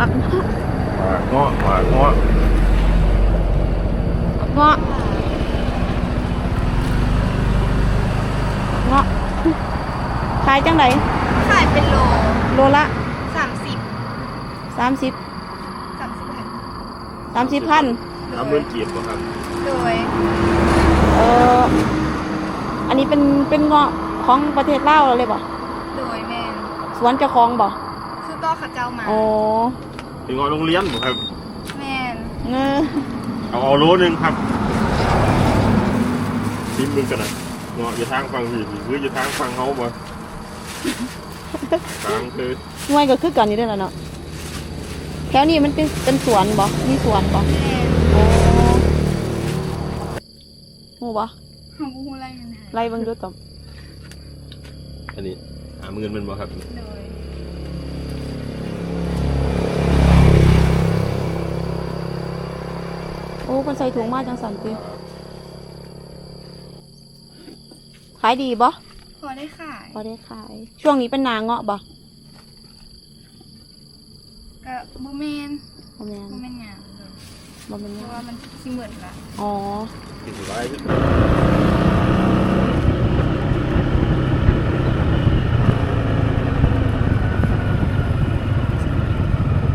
มักหมากเงาะหมากเงาะเงาะเงาะขายจังไดขายเป็นโลโลละสามสิบสามสิบสามสิบพันสามสิบพันน้ำเงินกีบบ่ครับโดยเอออันนี้เป็นเป็นเงาะของประเทศลาวเลยบ่โดยแมนสวนเจ้าของบ่ ขาเจ้ามาโอ้เป็นเงาะโรงเรียนบ่ครับ แมนเงอเอาเอาโลนึงครับชิมมึงกันนะเงาะอยู่ทางฝั่งพี่หรืออยู่ทางฝั่งเขาบ่ทางคือหน่วยก็คือกันนี่เด้อล่ะเนาะแถวนี้มันเป็นเป็นสวนบ่มีสวนบ่แมนโอ้โหบ่ของกูอะไรมันหายไล่เบิ่งดูต่ออันนี้หาเงินเป็นบ่ครับ โดย โอ้ คนใส่ถุงมาจังสันติขายดีบ่พอได้ขาย พอได้ขาย ช่วงนี้เป็นนาเงาะบ่ก็บูแมนบ่แมนบูแมนงามเลยบ่แมนเพราะว่ามันสิเหมือนละอ๋อ ติดไว้ที่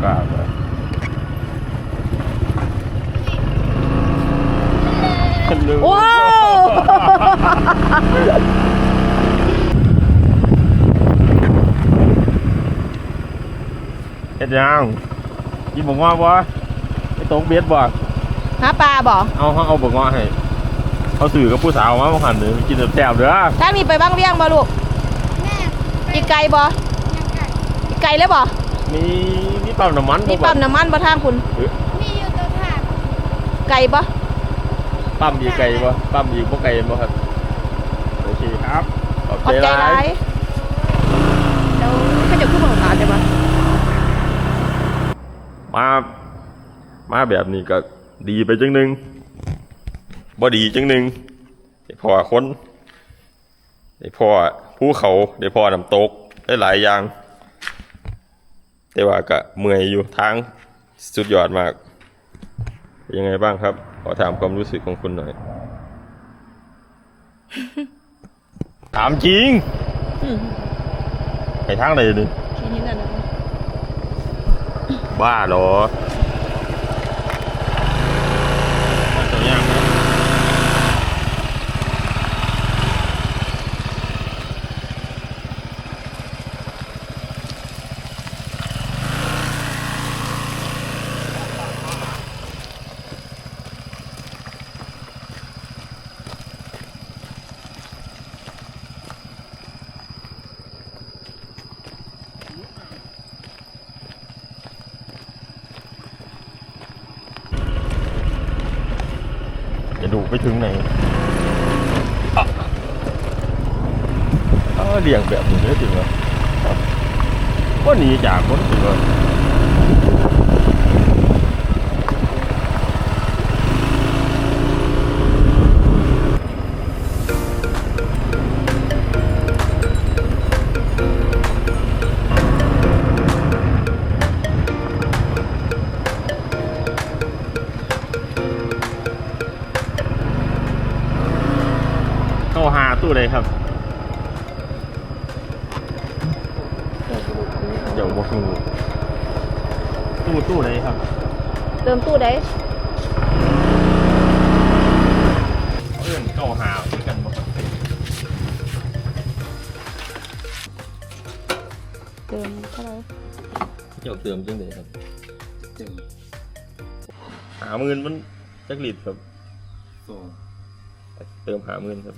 กล้าบ่ คันดูว้าวเฮ็ดยังกินบ่งอบ่ไปตกเบ็ดบ่หาปลาบ่เอาเขาเอาบ่งอให้เขาสื่อกับผู้สาวมาบ่หันเด้อกินแซ่บๆเด้อทางนี้ไปบ้างเวียงบ่ลูกแม่อีกไกลบ่ยังไก่อีกไกลเลยบ่มีมีปั๊มน้ำมันนี่ปั๊มน้ำมันบ่ทางคุณมีอยู่ตัวถาดไกลบ่ ปั๊มอีกไกลบ่ปั๊มอีกบ่ไกลบ่ครับโอเคครับขอบขอบใจใจหหลาลายยแล้วเขาจะพูดภาษาได้บ่มามาแบบนี้ก็ดีไปจังหนึงบ่ดีจังหนึงได้พอคนได้พอภูเขาได้พอน้ำตกได้หลายอย่าง แต่ว่าก็เมื่อยอยู่ทางสุดยอดมากเป็นยังไงบ้างครับ ขอถามความรู้สึกของคุณหน่อย ถามจริงอืมไปทางไหนนี่ แค่นี้นั่นน่ะบ้าเหรอ ดูไปถึงไหนอะเลี้ยงแบบนี้ได้จริงเหรอก็หนีจากคนจริงเหรอ เลยครับเดี๋ยวบอกงูตู้ตู้เลยครับ เติมตู้ได้เพื่อนเข้าหาด้วยกันบอกเติมเท่าไหร่เจ้าเติมจังเลยครับหาหมื่นมันจักลิตรครับเติมหาหมื่นครับ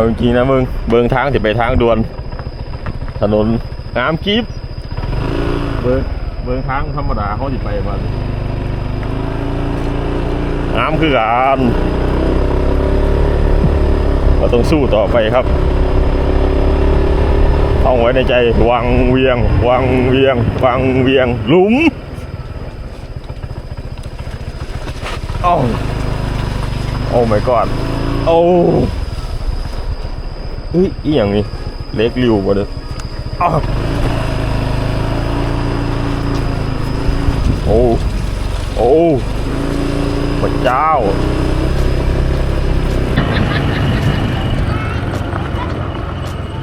เอาจริงๆนะมึง เบิงทางจะไปทางด่วน ถนนงามกิฟเบิงเบิงทางธรรมดาเขาจะไปมันงามคือกันมาต้องสู้ต่อไปครับต้องไว้ในใจวังเวียง วังเวียง วังเวียง หลุมโอ้โอ้ my god โอ้ เฮ้ยอีอย่างนี้เล็กริวบ่เด้อโอ้ โอ้พระเจ้า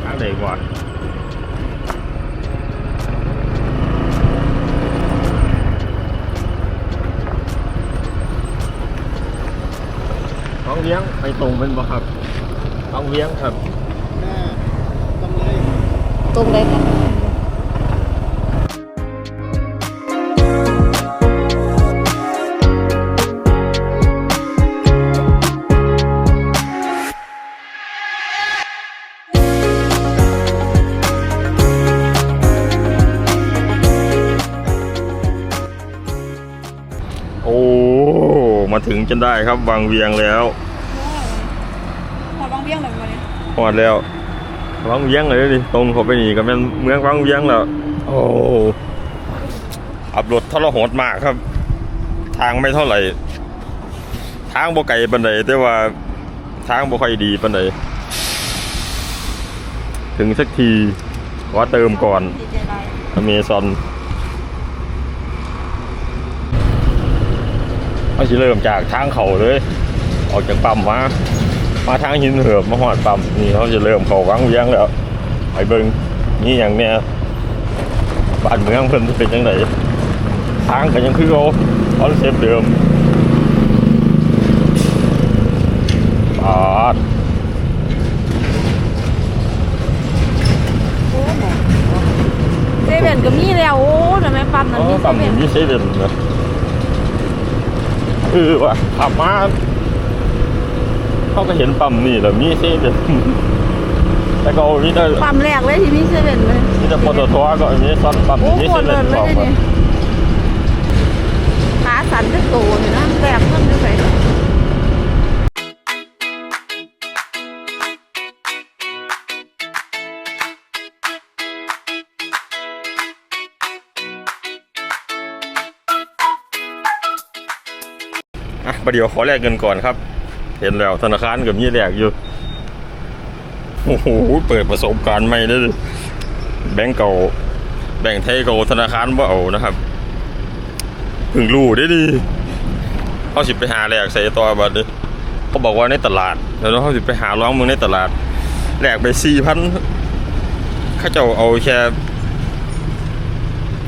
ทางไหนก่อนต้องเลี้ยงไปตรงเป็นบ่ครับต้องเลี้ยงครับ ตรงเลยค่ะโอ้ มาถึงจนได้ครับวางเวียงแล้วพอลองเบี้ยงหน่อยมาเนี่ยหอดแล้ว วางเวียงเลยดิตรงเขาไปนี่ก็แม่นเมืองวางเวียงแล้วโอ้ขับรถทรหดมากครับ ทางไม่เท่าไหร่ ทางบ่ไกลปานใดแต่ว่าทางบ่ค่อยดีปานใดถึงสักทีขอเติมก่อนอเมซอนเอาสิเริ่มจากทางเขาเลย ออกจากปั๊มมา มาทางหินเหิบมาหอดปั๊มนี่เขาจะเริ่มเขาวังเวียงแล้วไปเบิงนี่อย่างเนี้ยบ้านเมืองเพิ่นเป็นจังไดทางก็ยังคือเขาคอนเซปต์เดิมปาดโอ้แหม่เซเว่นก็มีแล้วโอ้ทำไมปั๊มนั้นอ๋อมีเซปั๊มเว่นี้นมีเซเว่นนะเออว่ะขับมา เขาก็เห็นปั๊มนี่แหล้วมีเซเว่นแต่ก็มีแต่ปั๊มแรกเลยที่มีเซเว่นเลยมีแต่ปตทก็มีซ่อนปั๊มโอ้มีโหเซเลเว่นยบเลอกยว่านี่ขาสั่นจะโตเลยนะแตกขึ้นด้วยอะประเดี๋ยวขอแลกเงินก่อนครับ เห็นแล้วธนาคารกับมีแหลกอยู่ โอ้โห เปิดประสบการณ์ใหม่เลยแบงก์เก่า แบงก์ไทยเก่าธนาคารบ่เอานะครับพิ่งรู้ได้ดีเขาสิไปหาแหลกใส่ต่อบัดนี้เขาบอกว่าในตลาด แล้วเขาสิไปหาร้องมึงในตลาดแหลกไปสี่พันเขาเจ้าเอาแค่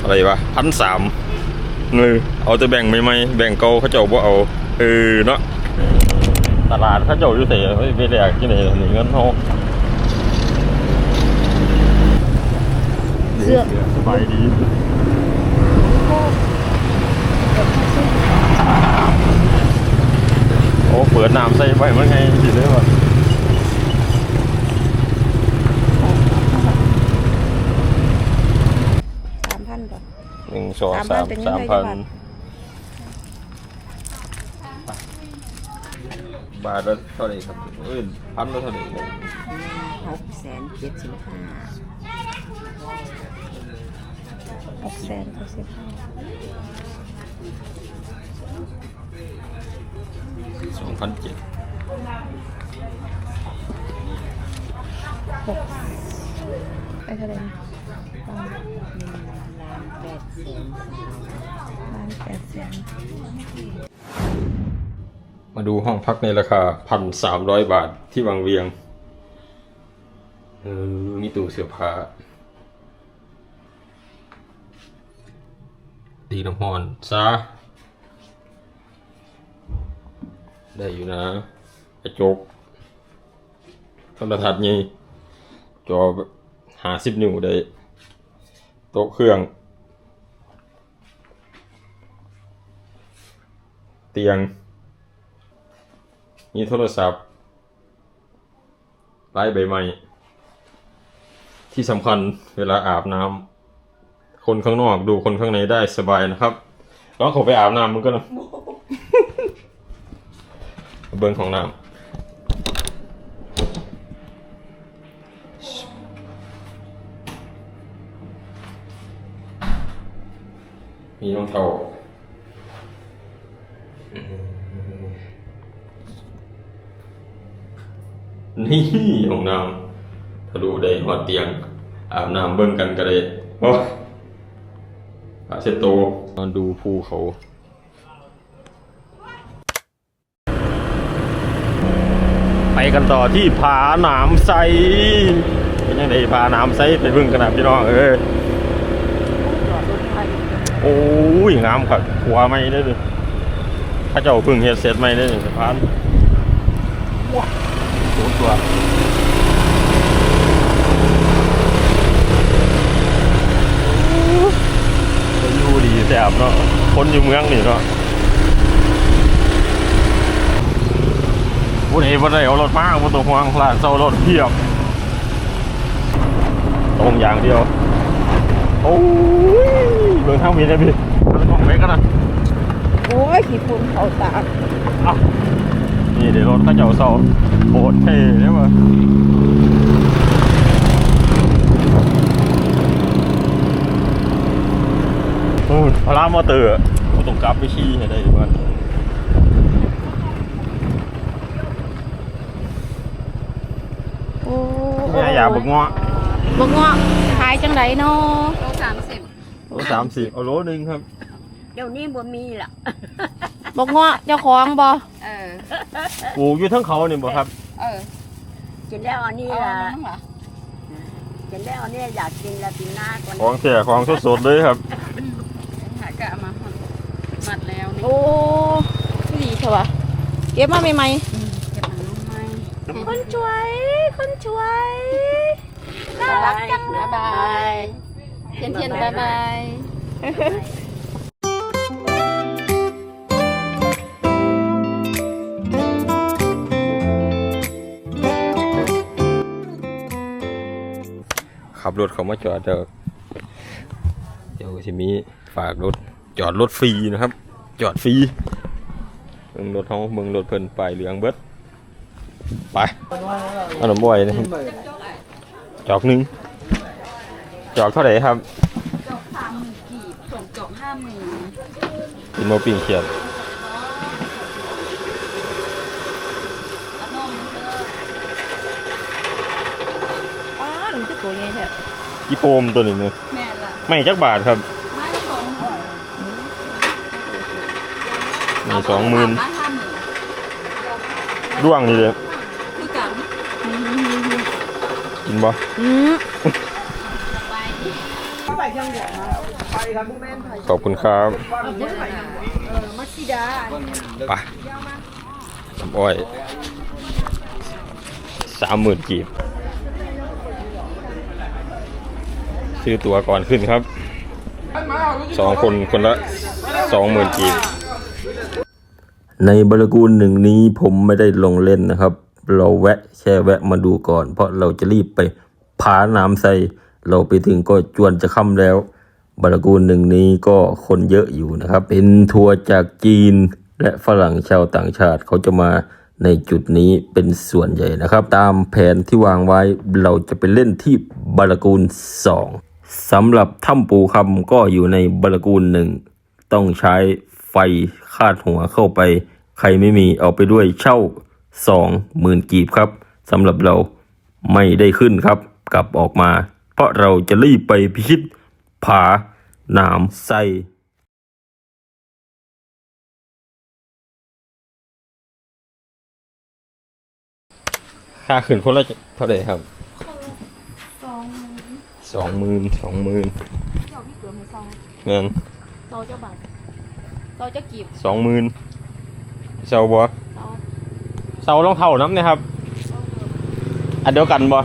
อะไรวะพันสามเงยเอาแต่แบ่งไม่ไม่แบ่งเก่าเขาเจ้าบ่เอา เออเนาะ ตลาดเขาเจ้าอยู่เสียเฮ้ยไปแลกที่ไหนล่ะนี่เงินเฮาเสื้อสบายดีโอ้เปิดน้ำใส่ไว้มันไงสิได้ป่ะสามพันก่อนหนึ่งสองสามพัสานมเป็นเงินสามไทยพัน บาทบาทละเท่าไหร่ครับเอ้ยพันละเท่าไหร่ครับหกแสนเจ็ดสิบห้าหกแสนเจ็ดสิบห้าสองพันเจ็ดไปเท่าไหร่นะล้านแปดแสนล้านแปดแสน มาดูห้องพักในราคาพันสามร้อยบาทที่วังเวียงเออมีตู้เสื้อผ้าตีน้ำหอนซะได้อยู่นะกระจกโทรทัศน์นี่จอหาสิบนิ้วได้ โต๊ะเครื่อง เตียงีโทรศัพท์ไล่ใบไม้ที่สำคัญเวลาอาบน้ำคนข้างนอกดูคนข้างในได้สบายนะครับลองขอไปอาบน้ำมึงก็นะเบิ้งของน้ำมีรองเท้า นี่ห้องน้ำทะลุได้หอดเตียง อาบน้ำเบิ่งกันก็ได้โอ้ปาเชดโตนอนดูภูเขาไปกันต่อที่ผาหนามไซเป็นยังไงผาหนามไซไปเบิ่งกันนะพี่น้องเอ้ยโอ้ยงามครับหัวไม่ได้เลยถ้าเจ้าพึ่งเฮ็ดเสร็จไม่ได้เลยสะพานว้า สูงตัวอยู่ดีแสบเนาะคนอยู่เมืองนี่เนาะวันนี้วันไหนเอารถมาวันตัวห่วงร้านเซารถเพียบตรงอย่างเดียว โอ้ยเบิ่งทางมีได้พี่มันมองไปกันนะโอ้ยขี้ฝุ่นเขาตาอ้าว นี่เดี๋ยวรถเข้าเจ้าเซาโคตรเท่เลยว่ะโอ้ยพารามอเตอร์อะผมต้องกลับไปขี่ให้ได้ดีกว่าโอ้แม่อยากบึกงอบักเงาะขายจังไดเนาะโลสามสิบโลสามสิบเอาโลหนึ่งครับ เดี๋ยวนี้บ่มีละ บักเงาะเจ้าของบ่ เออ ปลูกอยู่ทั้งเขานี่บ่ครับ เออกินแล้วอันนี้เอาละอันนั้นเหรอกินแล้วอันนี้อยากกินละปีหน้าก่อนของเสียของสดๆเลยครับ หากะเอามามัดแล้วนี่โอ้ดีเถอะวะเก็บมาใหม่เก็บมันลงไม้ๆคนช่วย คนช่วยน่ารักจังบ๊ายบายเทียนเทียนบ๊ายบาย ขับรถเขามาจอดเดี๋ยวเดี๋ยวสิมีฝากรถจอดรถฟรีนะครับ จอดฟรีเบิ่งรถเขาเบิ่งรถเพิ่นไปายเหลืองเบิดไปเอาหนมบ่อยนะครับจอกหนึ่งจอกเท่าไหร่ครับจบสามหมื่นกีบส่งจบห้าหมื่นกินโมปิ้งเขียด แล้วนมเออ อ้าหนูจะตัวใหญ่แท้ อีโปมตัวหนึ่งเนอะแม่ละไม่จักบาทครับไม้ละสองหมื่นมีสองหมื่นไม้ห้าหมื่นร่วงนี่เลยคือกันกินบ่อืมขอบคุณครับมัสซิดาไปน้ำอ้อยสามหมื่นกีบ ซื้อตั๋วก่อนขึ้นครับสองคนคนละสองหมื่นกีบในบรกูลหนึ่งนี้ผมไม่ได้ลงเล่นนะครับ เราแวะแค่แวะมาดูก่อน เพราะเราจะรีบไปผาน้ำใสเราไปถึงก็จวนจะค่ำแล้ว บรกูลหนึ่งนี้ก็คนเยอะอยู่นะครับ เป็นทัวร์จากจีนและฝรั่งชาวต่างชาติเขาจะมาในจุดนี้เป็นส่วนใหญ่นะครับ ตามแผนที่วางไว้เราจะไปเล่นที่บรกูล 2 สำหรับถ้ำปูคำก็อยู่ในบรกูลหนึ่ง ต้องใช้ไฟคาดหัวเข้าไป ใครไม่มีเอาไปด้วยเช่าสองหมื่นกีบครับสำหรับเราไม่ได้ขึ้นครับ กลับออกมา เพราะเราจะรีบไปพิชิต ผา หนามไซค่าขึ้นคนละเท่าไหร่ครับ สองหมื่นสองหมื่นสองหมื่นเจ้าพี่เกิดไม่ซองเงินเราเจ้าบาทเราจะกีบสองหมื่นเซาบ่เราเซาต้องเท่าน้ำนะครับอันเดียวกันบ่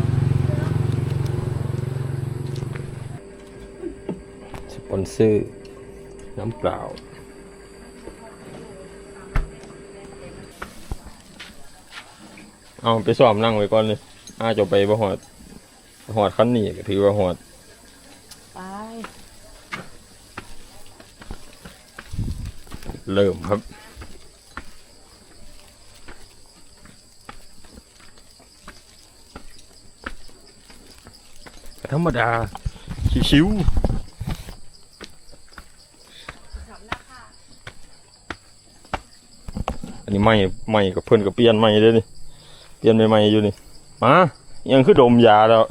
สปอนเซอร์น้ำเปล่า เอาไปสอบนั่งไว้ก่อนเลยอาจะไปบ่หอด หอดขั้นนี้ก็ถือว่าหอดไปเริ่มครับธรรมดา ชิวๆอันนี้ใหม่ใหม่กับเพื่อนกับเปลี่ยนใหม่เลยนี่เปลี่ยนใหม่ไม่อยู่นี่มายังคือดมยาแล้ว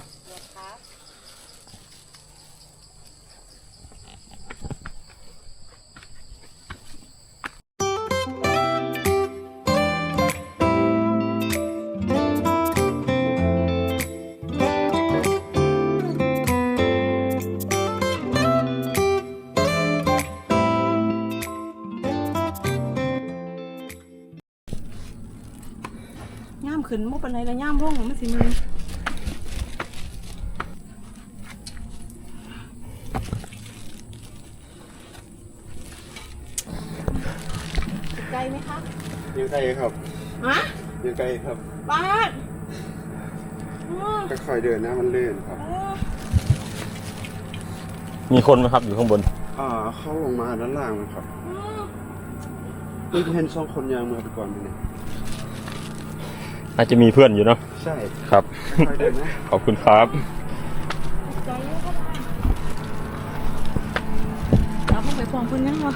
ขึ้นมุกปันไหนแล้วย่ามลงมันสิมีไกลไหมคะยังไกลครับฮะยังไกลครับบ้านอืมค่อยๆเดินนะมันลื่นครับมีคนไหมครับอยู่ข้างบน อ่าเข้าลงมาด้านล่างนะครับนี่เห็นสองคนยางมือไปก่อนนี่ น่าจะมีเพื่อนอยู่เนาะใช่ครับ ค่อยๆเดินนะ ขอบคุณครับเราเพิ่งไปฟ้องเพิ่นยังวะ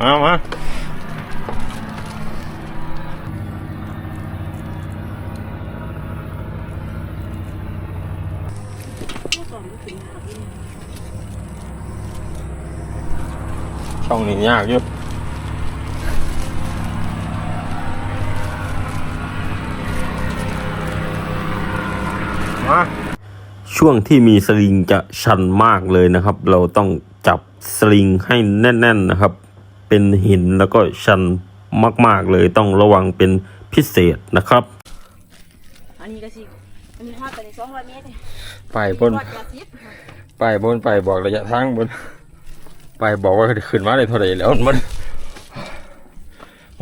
มามาช่องนี้ยากอยู่ มาช่วงที่มีสลิงจะชันมากเลยนะครับ เราต้องจับสลิงให้แน่น ๆนะครับ เป็นหินแล้วก็ชันมาก ๆเลยต้องระวังเป็นพิเศษนะครับ อันนี้ก็สิอันนี้พาไปในสองร้อยเมตรเลยไปบนวัดยาทิพย์ไปบนไปบอกระยะทางบน ไปบอกว่าขึ้นมาได้เท่าไหร่แล้วมัน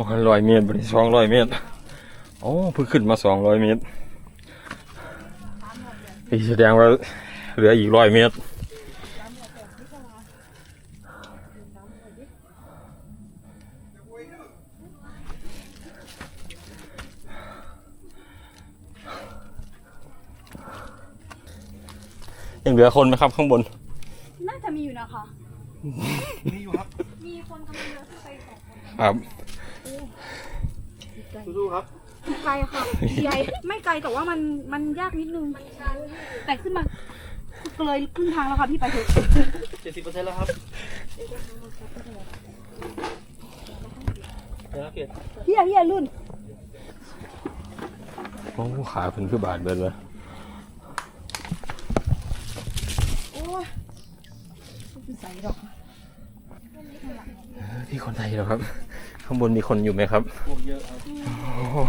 มันร้อยเมตรบนสองร้อยเมตรโอ้เพิ่งขึ้นมาสองร้อยเมตร นี่แสดงว่าเหลืออีกร้อยเมตร ยังเหลือคนไหมครับข้างบน น่าจะมีอยู่นะคะ มีอยู่ครับ มีคนกำลังเดินขึ้นไปสองคนครับสู้ๆครับ ไกลค่ะใหญ่ไม่ไกลแต่ว่ามันมันยากนิดนึงแต่ขึ้นมาเลยครึ่งทางแล้วค่ะพี่ไปเถอะเจ็ดสิบเปอร์เซ็นต์แล้วครับเดี๋ยวนะเกียรติเฮียเฮียรุ่นโอ้ขาเป็นคือบาดเบิดเลยโอ้ยไม่ใส่หรอกพี่คนไทยเหรอครับ ข้างบนมีคนอยู่ไหมครับพวกเยอะครับโอ้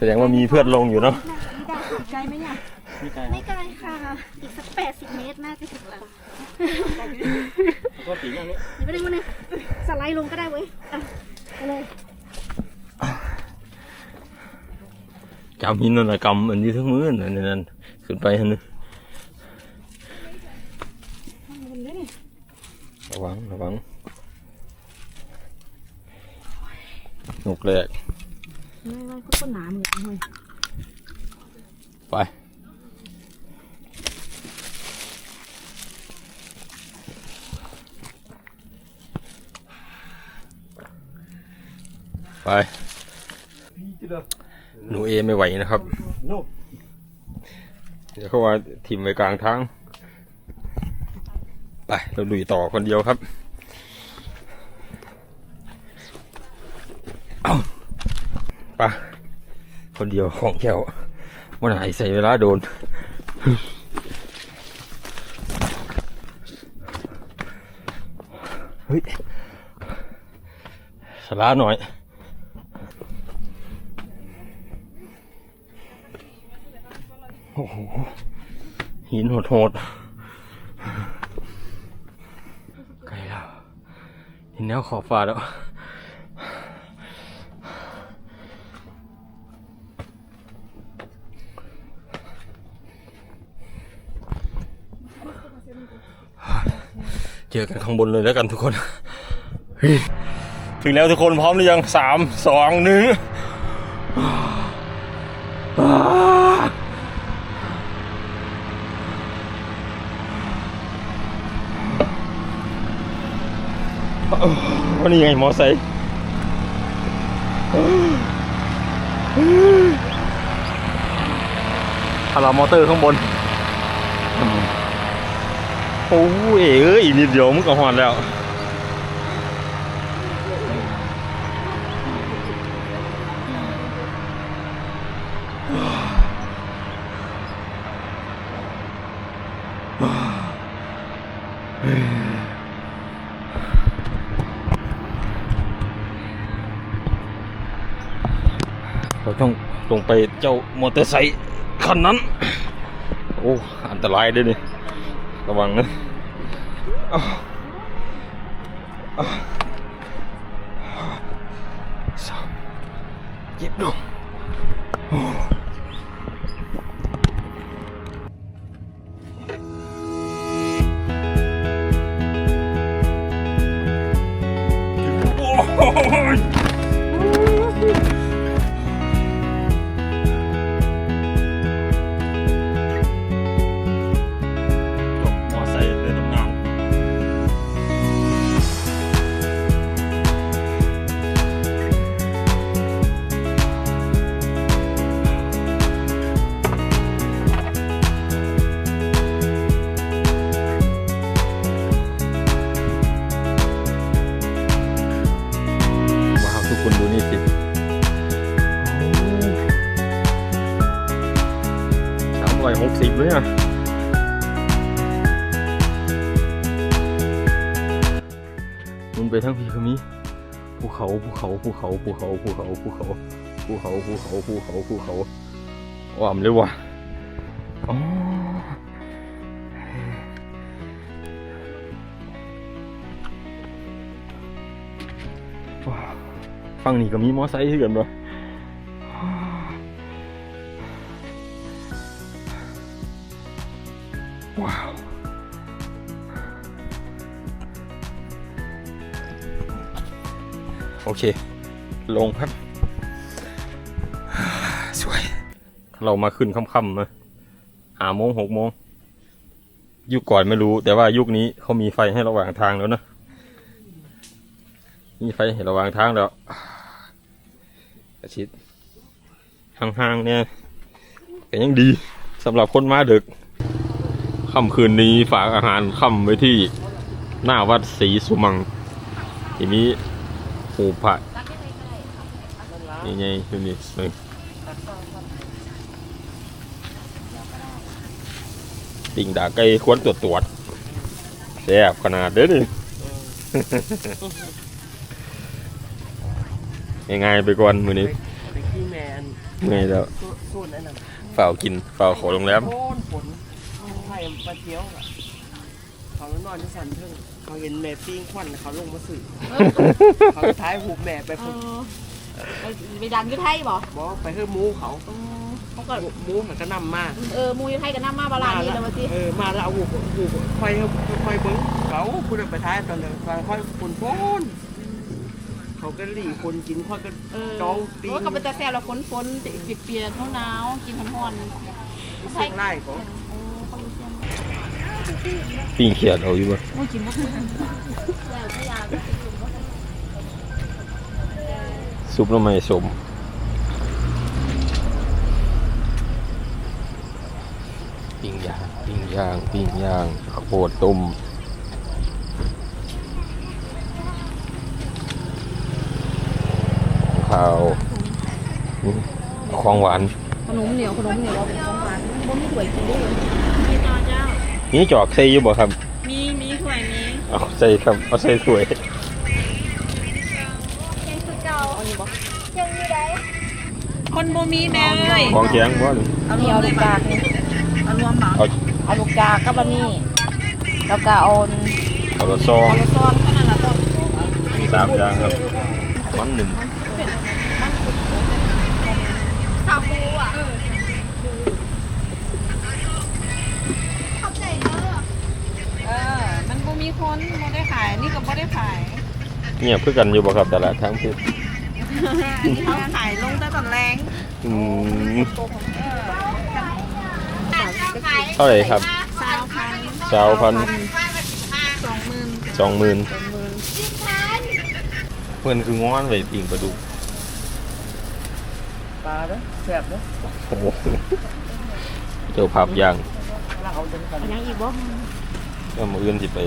แสดงว่ามีเพื่อนลงอยู่เนาะไกลไหมเนี่ยมีไกลไม่ไกลค่ะ อีกสักแปดสิบเมตรน่าจะถึงแล้วก็ตีอย่งนี้เดี๋ยวไปดึงมาหนึ่สไลด์ลงก็ได้เว้ยอะไปเลยจำหินนั่นนะกำอันนี้ทั้งมือนั่นนั่นขึ้นไปฮะนึระวังระวังนกแรก ไม่ไม่เขาก็หนาเหมือนกันเลยไป ไป หนูเอไม่ไหวนะครับโน่เดี๋ยวเขาว่าทิมไว้กลางทาง ไป เราดุยต่อคนเดียวครับ เอาไป คนเดียวของแก้ววันไหนใส่เวลาโดน เฮ้ยสลาหน่อยโอ้โหหินโหดๆไกลแล้วเห็นแนวขอบฟ้าแล้ว อกันข้างบนเลยแล้วกันทุกคน ถึงแล้วทุกคนพร้อมหรือยังสามสองหนึ่งวันนี้ยังไงมอไซค์ถ้ารามอเตอร์ข้างบน โอ้ยเอ้ยอีกนิดเดียวมันก็หอนแล้วเราต้องลงไปเจ้ามอเตอร์ไซค์คันนั้น โอ้ อันตรายด้วยนี่ ระวังนะเจ็บดงโอ้ เขาภูเขาภูเขาภูเขาภูเขาภูเขาภูเขาภูเขาภูเขาภูเขาว่ามเลยว่ะอ๋อว้าฟังนี่ก็มีมอไซค์คือกันบ่ เค ลงครับ สวย เรามาขึ้นค่ำๆนะหาโมงหกโมง ยุคก่อนไม่รู้ แต่ว่ายุคนี้เขามีไฟให้ระหว่างทางแล้วนะ มีไฟให้ระหว่างทางแล้วกระชิดห่างๆเนี่ยก็ยังดีสำหรับคนมาดึกค่ำคืนนี้ฝากอาหารค่ำไว้ที่หน้าวัดศรีสุมังที่ มีผูกผัดนี่ไงดูนี่หนึ่งปิ่งดาไก่ควรตรวจตรวจแซ่บขนาดเด้อนี่ง่ายๆไปก่อนมื้อนี้ไปขี้แมนเมื่อยแล้วโซนอันนั้นฝ่าวกินฝ่าวขอโรงแรมโซนฝนไข่ปลาเจียวอะเขาแล้วนอนที่สันเพิ่ง เขาเห็นแม่ปิ้งควันเขาลงมาสื่อเขาท้ายหูแม่ไปเอพุ่งอไปดังอยุไทยบ่บอกไปเฮือหมูเขาเออเขาก็หมูมันก็นำมาเออมูอยุไทยกับน้ำมาบาลานนี่แล้วมาสิเออมาแล้วเอาหูหูคอยคอยเบิ้งเขาคุณเอาไปท้ายตอนเลยคอยคอยคนโฟนเขาก็หลีคนกินคอยก็ เออจ้องปิ้ง โอ้ยก็เป็นแต่แซ่บแล้วฝนฝนเปียกๆหนาวๆกินฮ้อนๆเส้นไล่เขาโอ้เขารู้เสียง ปิ้งเขียดเอาอยู่บ้าก็สิกินบ่ทันซุปน้ำมันสมปิ้งย่างปิ้งย่างปิ้งย่างข้าวโพดต้มข้าวของหวานขนมเหนียวขนมเหนียวเป็นของหวานบ่มีถ้วยกินด้วยมีต่อเจ้า นี่จอกใส่อยู่บ่ครับ มีมีถ้วยมีเอาใส่ครับ เอาใส่ถ้วยคนบ่มีแม่เอ้ยของแข็งบ่นี่เอารวมลูกกากนี่เอารวมหมาเอาเอาลูกกากกับบะหมี่แล้วก็เอาเอาละซองเอาซ้อนก็นั่นล่ะต้นสามอย่างครับมันหนึ่ง มันบ่มีคนบ่ได้ขาย นี่ก็บ่ได้ขายเงียบคือกันอยู่บ่ครับตลาดทางพิษเขาขายลงแต่ตอนแรงอืมเท่าไหร่ครับสาวพันสาวพันสองหมื่นสองหมื่นเพื่อนคือง้อนไว้ปิ่งปลาดุกปลาเด้อแซ่บเด้อโอ้โหเจ้าภาพย่างแล้วเอาจังกันอันยังอีกบ่ก็มืออื่นสิไป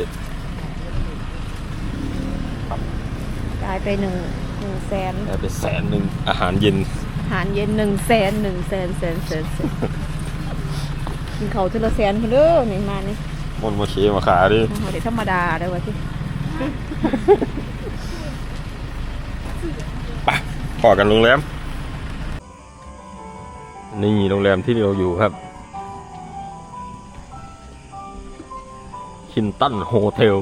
จ่ายไปหนึ่งหนึ่งแสนได้ไปแสนหนึ่งอาหารเย็น อาหารเย็นหนึ่งแสนหนึ่งแสนแสนแสนแสนกินเขาวเทละแสนคนเด้อนี่มานี่มันมาเคมาขาดิเอาเดี๋ยวธรรมดาเด้อวะที่ไปพอกันโรงแรม นี่โรงแรมที่เราอยู่ครับ คินตันโฮเทล